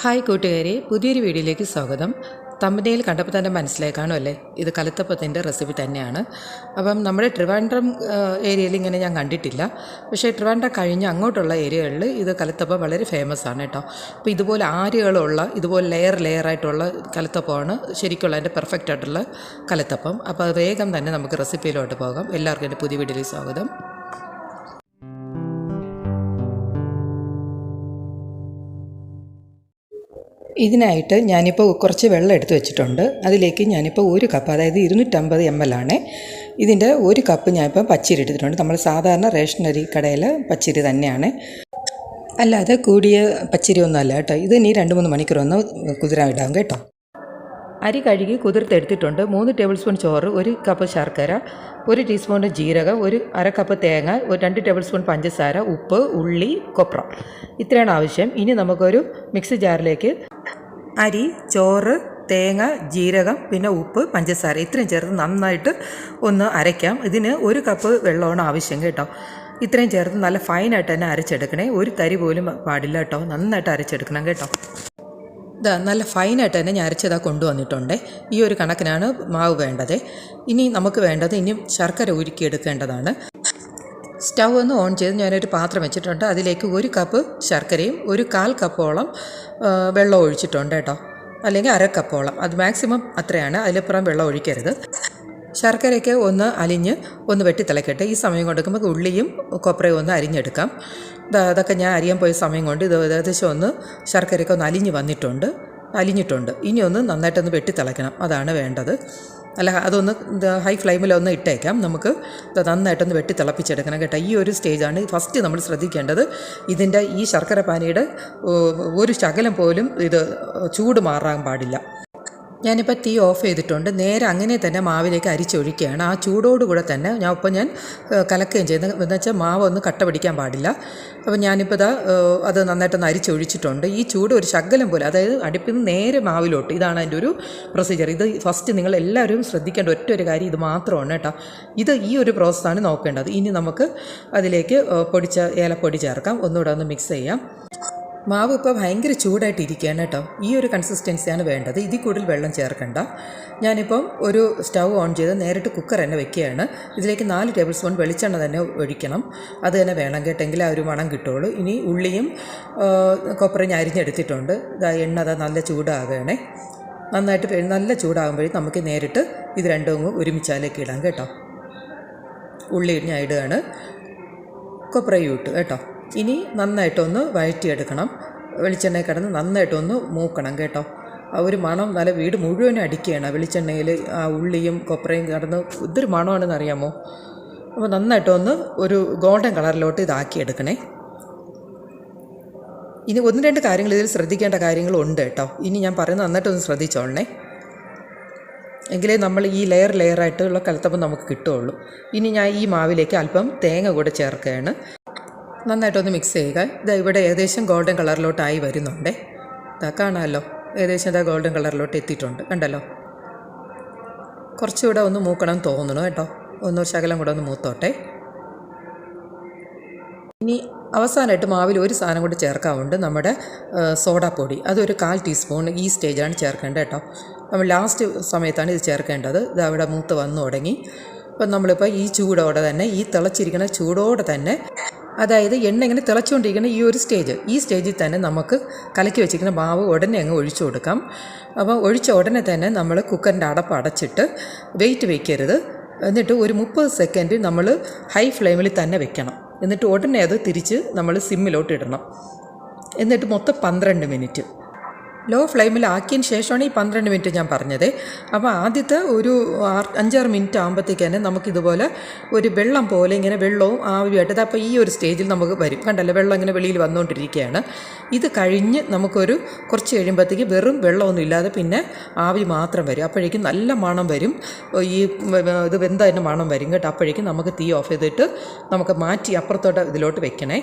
Hi കൂട്ടുകാരെ പുതിയൊരു വീഡിയോയിലേക്ക് സ്വാഗതം. തമ്പനയിൽ കണ്ടപ്പോൾ തന്നെ മനസ്സിലായി കാണുമല്ലേ? ഇത് കലത്തപ്പത്തിന്റെ റെസിപ്പി തന്നെയാണ്. അപ്പം നമ്മുടെ ട്രിവാൻഡ്രം ഏരിയയിൽ ഇങ്ങനെ ഞാൻ കണ്ടിട്ടില്ല. പക്ഷേ ട്രിവാൻഡ്രം കഴിഞ്ഞ് അങ്ങോട്ടുള്ള ഏരിയകളിൽ ഇത് കലത്തപ്പം വളരെ ഫേമസ് ആണ് കേട്ടോ. അപ്പോൾ ഇതുപോലെ ആര്യകളുള്ള ഇതുപോലെ ലെയർ ലെയർ ആയിട്ടുള്ള കലത്തപ്പമാണ് ശരിക്കുള്ള അതിന്റെ പെർഫെക്റ്റ് ആയിട്ടുള്ള കലത്തപ്പം. അപ്പോൾ വേഗം തന്നെ നമുക്ക് റെസിപ്പിയിലോട്ട് പോകാം. എല്ലാവർക്കും എന്റെ പുതിയ വീഡിയോയിൽ സ്വാഗതം. ഇതിനായിട്ട് ഞാനിപ്പോൾ കുറച്ച് വെള്ളം എടുത്ത് വെച്ചിട്ടുണ്ട്. അതിലേക്ക് ഞാനിപ്പോൾ ഒരു കപ്പ് അതായത് ഇരുന്നൂറ്റമ്പത് എം എൽ ആണ്. ഇതിന്റെ ഒരു കപ്പ് ഞാനിപ്പോൾ പച്ചരി എടുത്തിട്ടുണ്ട്. നമ്മൾ സാധാരണ റേഷനറി കടയിൽ പച്ചരി തന്നെയാണ്. അല്ലാതെ കൂടിയ പച്ചരി ഒന്നും അല്ല കേട്ടോ. ഇത് ഇനി രണ്ട് മൂന്ന് മണിക്കൂർ ഒന്ന് കുതിരാൻ ഇടാം കേട്ടോ. അരി കഴുകി കുതിർത്തെടുത്തിട്ടുണ്ട്. മൂന്ന് ടേബിൾ സ്പൂൺ ചോറ് ഒരു കപ്പ് ശർക്കര ഒരു ടീസ്പൂൺ ജീരകം ഒരു അര കപ്പ് തേങ്ങ ഒരു രണ്ട് ടേബിൾ സ്പൂൺ പഞ്ചസാര ഉപ്പ് ഉള്ളി കൊപ്ര. ഇത്രയാണ് ആവശ്യം. ഇനി നമുക്കൊരു മിക്സി ജാറിലേക്ക് അരി ചോറ് തേങ്ങ ജീരകം പിന്നെ ഉപ്പ് പഞ്ചസാര ഇത്രയും ചേർത്ത് നന്നായിട്ട് ഒന്ന് അരയ്ക്കാം. ഇതിന് ഒരു കപ്പ് വെള്ളമാണ് ആവശ്യം കേട്ടോ. ഇത്രയും ചേർത്ത് നല്ല ഫൈനായിട്ട് തന്നെ അരച്ചെടുക്കണേ. ഒരു തരി പോലും പാടില്ല കേട്ടോ. നന്നായിട്ട് അരച്ചെടുക്കണം കേട്ടോ. ഇതാ നല്ല ഫൈനായിട്ട് തന്നെ ഞാൻ അരച്ചതാ കൊണ്ടുവന്നിട്ടുണ്ട്. ഈ ഒരു കണക്കിനാണ് മാവ് വേണ്ടത്. ഇനി നമുക്ക് വേണ്ടത് ഇനിയും ശർക്കര ഉരുക്കിയെടുക്കേണ്ടതാണ്. സ്റ്റൗ ഒന്ന് ഓൺ ചെയ്ത് ഞാനൊരു പാത്രം വെച്ചിട്ടുണ്ട്. അതിലേക്ക് ഒരു കപ്പ് ശർക്കരയും ഒരു കാൽ കപ്പോളം വെള്ളം ഒഴിച്ചിട്ടുണ്ട് കേട്ടോ. അല്ലെങ്കിൽ അര കപ്പോളം. അത് മാക്സിമം അത്രയാണ്. അതിലപ്പുറം വെള്ളം ഒഴിക്കരുത്. ശർക്കരയ്ക്ക് ഒന്ന് അലിഞ്ഞ് ഒന്ന് വെട്ടിത്തിളക്കട്ടെ. ഈ സമയം കൊടുക്കുമ്പോൾ ഉള്ളിയും കൊപ്രയും ഒന്ന് അരിഞ്ഞെടുക്കാം. അതൊക്കെ ഞാൻ അരിയാൻ പോയ സമയം കൊണ്ട് ഇത് ഏകദേശം ഒന്ന് ശർക്കരയ്ക്ക് ഒന്ന് അലിഞ്ഞ് വന്നിട്ടുണ്ട്. അലിഞ്ഞിട്ടുണ്ട്. ഇനി ഒന്ന് നന്നായിട്ടൊന്ന് വെട്ടി തിളയ്ക്കണം അതാണ് വേണ്ടത്. അല്ല അതൊന്ന് ഹൈ ഫ്ലെയിമിലൊന്ന് ഇട്ടേക്കാം. നമുക്ക് നന്നായിട്ടൊന്ന് വെട്ടി തിളപ്പിച്ചെടുക്കണം കേട്ടോ. ഈ ഒരു സ്റ്റേജാണ് ഫസ്റ്റ് നമ്മൾ ശ്രദ്ധിക്കേണ്ടത്. ഇതിന്റെ ഈ ശർക്കര പാനിയുടെ ഒരു ശകലം പോലും ഇത് ചൂട് മാറാൻ പാടില്ല. ഞാനിപ്പോൾ തീ ഓഫ് ചെയ്തിട്ടുണ്ട്. നേരെ അങ്ങനെ തന്നെ മാവിലേക്ക് അരിച്ചൊഴിക്കുകയാണ്. ആ ചൂടോടുകൂടെ തന്നെ ഞാൻ ഇപ്പോൾ ഞാൻ കലക്കുകയും ചെയ്യുന്നത് എന്ന് വെച്ചാൽ മാവ് ഒന്ന് കട്ട പിടിക്കാൻ പാടില്ല. അപ്പോൾ ഞാനിപ്പോൾ ഇതാ അത് നന്നായിട്ടൊന്ന് അരിച്ചൊഴിച്ചിട്ടുണ്ട്. ഈ ചൂട് ഒരു ശകലം പോലെ അതായത് അടുപ്പിൽ നിന്ന് നേരെ മാവിലോട്ട് ഇതാണ് അതിന്റെ ഒരു പ്രൊസീജിയർ ഇത് ഫസ്റ്റ് നിങ്ങൾ എല്ലാവരും ശ്രദ്ധിക്കേണ്ട ഒറ്റ ഒരു കാര്യം ഇത് മാത്രമാണ് കേട്ടോ. ഇത് ഈ ഒരു പ്രോസസ്സാണ് നോക്കേണ്ടത്. ഇനി നമുക്ക് അതിലേക്ക് പൊടിച്ച ഏലപ്പൊടി ചേർക്കാം. ഒന്നുകൂടെ ഒന്ന് മിക്സ് ചെയ്യാം. മാവ് ഇപ്പോൾ ഭയങ്കര ചൂടായിട്ടിരിക്കുകയാണ് കേട്ടോ. ഈ ഒരു കൺസിസ്റ്റൻസിയാണ് വേണ്ടത്. ഇതിൽ കൂടുതൽ വെള്ളം ചേർക്കണ്ട. ഞാനിപ്പം ഒരു സ്റ്റൗ ഓൺ ചെയ്ത് നേരിട്ട് കുക്കർ തന്നെ വെക്കുകയാണ്. ഇതിലേക്ക് നാല് ടേബിൾ സ്പൂൺ വെളിച്ചെണ്ണ തന്നെ ഒഴിക്കണം. അത് തന്നെ വേണം കേട്ടെങ്കിൽ ആ ഒരു മണം കിട്ടുള്ളൂ. ഇനി ഉള്ളിയും കൊപ്പറയും അരിഞ്ഞെടുത്തിട്ടുണ്ട്. ഇതാ എണ്ണ അതാ നല്ല ചൂടാകണേ. നന്നായിട്ട് നല്ല ചൂടാകുമ്പോഴേ നമുക്ക് നേരിട്ട് ഇത് രണ്ടും ഒരുമിച്ചാലേക്ക് ഇടാം കേട്ടോ. ഉള്ളി ഞാൻ ഇടുകയാണ് കൊപ്രയും ഇട്ടു കേട്ടോ. ഇനി നന്നായിട്ടൊന്ന് വഴറ്റിയെടുക്കണം. വെളിച്ചെണ്ണയിൽ കിടന്ന് നന്നായിട്ടൊന്ന് മൂക്കണം കേട്ടോ. ആ ഒരു മണം നല്ല വീട് മുഴുവനും അടിക്കുകയാണ്. വെളിച്ചെണ്ണയിൽ ആ ഉള്ളിയും കൊപ്രയും കിടന്ന് ഇതൊരു മണമാണെന്ന് അറിയാമോ? അപ്പോൾ നന്നായിട്ടൊന്ന് ഒരു ഗോൾഡൻ കളറിലോട്ട് ഇതാക്കിയെടുക്കണേ. ഇനി ഒന്ന് രണ്ട് കാര്യങ്ങൾ ഇതിൽ ശ്രദ്ധിക്കേണ്ട കാര്യങ്ങളുണ്ട് കേട്ടോ. ഇനി ഞാൻ പറയുന്നത് നന്നായിട്ടൊന്ന് ശ്രദ്ധിച്ചോളണേ. എങ്കിലേ നമ്മൾ ഈ ലെയർ ലെയറായിട്ടുള്ള കലത്തപ്പം നമുക്ക് കിട്ടുകയുള്ളൂ. ഇനി ഞാൻ ഈ മാവിലേക്ക് അല്പം തേങ്ങ കൂടെ ചേർക്കുകയാണ്. നന്നായിട്ടൊന്ന് മിക്സ് ചെയ്യുക. ഇതാ ഇവിടെ ഏകദേശം ഗോൾഡൻ കളറിലോട്ടായി വരുന്നുണ്ട്. ഇതാ കാണാമല്ലോ ഏകദേശം ഇതാ ഗോൾഡൻ കളറിലോട്ട് എത്തിയിട്ടുണ്ട്. കണ്ടല്ലോ? കുറച്ചുകൂടെ ഒന്ന് മൂക്കണം എന്ന് തോന്നണു കേട്ടോ. ഒന്ന് ശകലം കൂടെ ഒന്ന് മൂത്തോട്ടെ. ഇനി അവസാനമായിട്ട് മാവിൽ ഒരു സാധനം കൂടി ചേർക്കാവുണ്ട്. നമ്മുടെ സോഡാപ്പൊടി അതൊരു കാൽ ടീസ്പൂൺ ഈ സ്റ്റേജാണ് ചേർക്കേണ്ടത് കേട്ടോ. നമ്മൾ ലാസ്റ്റ് സമയത്താണ് ഇത് ചേർക്കേണ്ടത്. ഇത് അവിടെ മൂത്ത് വന്നു തുടങ്ങി. അപ്പം നമ്മളിപ്പോൾ ഈ ചൂടോടെ തന്നെ ഈ തിളച്ചിരിക്കുന്ന ചൂടോടെ തന്നെ അതായത് എണ്ണ ഇങ്ങനെ തിളച്ചുകൊണ്ടിരിക്കുന്ന ഈ ഒരു സ്റ്റേജ് ഈ സ്റ്റേജിൽ തന്നെ നമുക്ക് കലക്കി വെച്ചിരിക്കുന്ന മാവ് ഉടനെ അങ്ങ് ഒഴിച്ചു കൊടുക്കാം. അപ്പോൾ ഒഴിച്ച ഉടനെ തന്നെ നമ്മൾ കുക്കറിന്റെ അടപ്പ് അടച്ചിട്ട് വെയിറ്റ് വയ്ക്കരുത് എന്നിട്ട് ഒരു മുപ്പത് സെക്കൻഡ് നമ്മൾ ഹൈ ഫ്ലെയിമിൽ തന്നെ വെക്കണം. എന്നിട്ട് ഉടനെ അത് തിരിച്ച് നമ്മൾ സിമ്മിലോട്ട് ഇടണം. എന്നിട്ട് മൊത്തം പന്ത്രണ്ട് മിനിറ്റ്. ലോ ഫ്ലെയിമിൽ ആക്കിയതിന് ശേഷമാണ് ഈ പന്ത്രണ്ട് മിനിറ്റ് ഞാൻ പറഞ്ഞത്. അപ്പോൾ ആദ്യത്തെ ഒരു അഞ്ചാറ് മിനിറ്റ് ആകുമ്പോഴത്തേക്ക് നമുക്കിതുപോലെ ഒരു വെള്ളം പോലെ ഇങ്ങനെ വെള്ളവും ആവിയായിട്ട് അപ്പോൾ ഈ ഒരു സ്റ്റേജിൽ നമുക്ക് വരും. കണ്ടല്ലോ? വെള്ളം ഇങ്ങനെ വെളിയിൽ വന്നുകൊണ്ടിരിക്കുകയാണ്. ഇത് കഴിഞ്ഞ് നമുക്കൊരു കുറച്ച് കഴിയുമ്പോഴത്തേക്ക് വെറും വെള്ളമൊന്നും ഇല്ലാതെ പിന്നെ ആവി മാത്രം വരും. അപ്പോഴേക്കും നല്ല മണം വരും. ഈ ഇത് വെന്തതിന്റെ മണം വരും കേട്ടോ. അപ്പോഴേക്കും നമുക്ക് തീ ഓഫ് ചെയ്തിട്ട് നമുക്ക് മാറ്റി അപ്പുറത്തോട്ട് ഇതിലോട്ട് വെക്കണേ.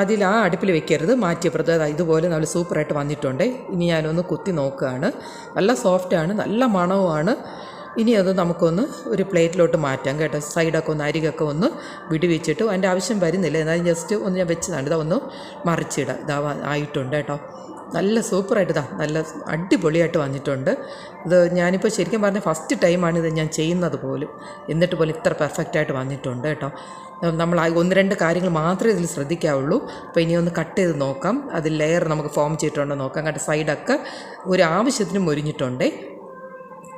അതിൽ ആ അടുപ്പിൽ വെക്കരുത്. മാറ്റി ദാ ഇതുപോലെ നല്ല സൂപ്പറായിട്ട് വന്നിട്ടുണ്ട്. ഇനി ഞാനൊന്ന് കുത്തി നോക്കുകയാണ്. നല്ല സോഫ്റ്റാണ് നല്ല മണവുമാണ്. ഇനി അത് നമുക്കൊന്ന് ഒരു പ്ലേറ്റിലോട്ട് മാറ്റാം കേട്ടോ. സൈഡൊക്കെ ഒന്ന് അരികൊക്കെ ഒന്ന് വിടുവിച്ചിട്ട് അതിന്റെ ആവശ്യം വരുന്നില്ല. എന്നാലും ജസ്റ്റ് ഒന്ന് ഞാൻ വെച്ചതാണ് ഇതാ ഒന്ന് മറിച്ചിടാം ഇതാ ആയിട്ടുണ്ട് കേട്ടോ. നല്ല സൂപ്പറായിട്ട് ഇതാ നല്ല അടിപൊളിയായിട്ട് വന്നിട്ടുണ്ട്. ഇത് ഞാനിപ്പോൾ ശരിക്കും പറഞ്ഞ ഫസ്റ്റ് ടൈമാണ് ഇത് ഞാൻ ചെയ്യുന്നത് പോലും. എന്നിട്ട് പോലും ഇത്ര പെർഫെക്റ്റായിട്ട് വന്നിട്ടുണ്ട് കേട്ടോ. നമ്മൾ ഒന്ന് രണ്ട് കാര്യങ്ങൾ മാത്രമേ ഇതിൽ ശ്രദ്ധിക്കാവുള്ളൂ. അപ്പോൾ ഇനി ഒന്ന് കട്ട് ചെയ്ത് നോക്കാം. അതിൽ ലെയർ നമുക്ക് ഫോം ചെയ്തിട്ടുണ്ടോ നോക്കാം. കണ്ട സൈഡൊക്കെ ഒരു ആവശ്യത്തിന് മുരിഞ്ഞിട്ടുണ്ടേ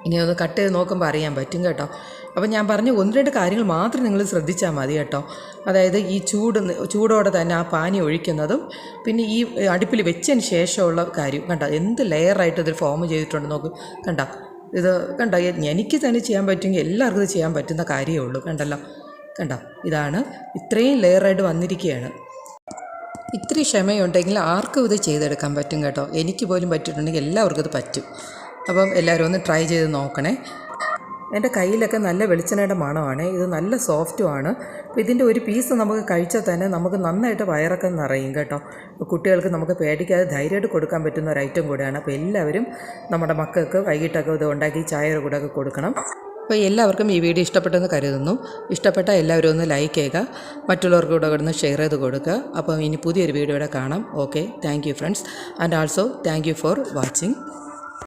ഇനി ഒന്ന് കട്ട് ചെയ്ത് നോക്കുമ്പോൾ അറിയാൻ പറ്റും കേട്ടോ. അപ്പോൾ ഞാൻ പറഞ്ഞ ഒന്ന് രണ്ട് കാര്യങ്ങൾ മാത്രം നിങ്ങൾ ശ്രദ്ധിച്ചാൽ മതി കേട്ടോ. അതായത് ഈ ചൂട് ചൂടോടെ തന്നെ ആ പാനി ഒഴിക്കുന്നതും പിന്നെ ഈ അടുപ്പിൽ വെച്ചതിന് ശേഷമുള്ള കാര്യം കണ്ടോ? എന്ത് ലെയറായിട്ട് ഇതിൽ ഫോം ചെയ്തിട്ടുണ്ട് നോക്ക്. കണ്ടോ? ഇത് കണ്ടോ? എനിക്ക് തന്നെ ചെയ്യാൻ പറ്റുമെങ്കിൽ എല്ലാവർക്കും ഇത് ചെയ്യാൻ പറ്റുന്ന കാര്യമേ ഉള്ളൂ. കണ്ടല്ലോ? കണ്ടോ? ഇതാണ് ഇത്രയും ലെയറായിട്ട് വന്നിരിക്കുകയാണ് ഇത്രയും ക്ഷമയുണ്ടെങ്കിൽ ആർക്കും ഇത് ചെയ്തെടുക്കാൻ പറ്റും കേട്ടോ. എനിക്ക് പോലും പറ്റിയിട്ടുണ്ടെങ്കിൽ എല്ലാവർക്കും ഇത് പറ്റും. അപ്പം എല്ലാവരും ഒന്ന് ട്രൈ ചെയ്ത് നോക്കണേ. എന്റെ കയ്യിലൊക്കെ നല്ല വെളിച്ചെണ്ണയുടെ മണമാണ്. ഇത് നല്ല സോഫ്റ്റുമാണ് അപ്പോൾ ഇതിന്റെ ഒരു പീസ് നമുക്ക് കഴിച്ചാൽ തന്നെ നമുക്ക് നന്നായിട്ട് വയറൊക്കെ നിറയും കേട്ടോ. കുട്ടികൾക്ക് നമുക്ക് പേടിക്കാതെ ധൈര്യമായിട്ട് കൊടുക്കാൻ പറ്റുന്ന ഒരു ഐറ്റം കൂടെയാണ്. അപ്പോൾ എല്ലാവരും നമ്മുടെ മക്കൾക്ക് വൈകിട്ടൊക്കെ ഇത് ഉണ്ടാക്കി ചായയുടെ കൂടെ ഒക്കെ കൊടുക്കണം. അപ്പോൾ എല്ലാവർക്കും ഈ വീഡിയോ ഇഷ്ടപ്പെട്ടെന്ന് കരുതുന്നു. ഇഷ്ടപ്പെട്ട എല്ലാവരും ഒന്ന് ലൈക്ക് ചെയ്യുക. മറ്റുള്ളവർക്ക് കൂടെ ഒന്ന് ഷെയർ ചെയ്ത് കൊടുക്കുക. അപ്പം ഇനി പുതിയൊരു വീഡിയോ വീഡിയോയുടെ കാണാം. Okay thank you friends and also thank you for watching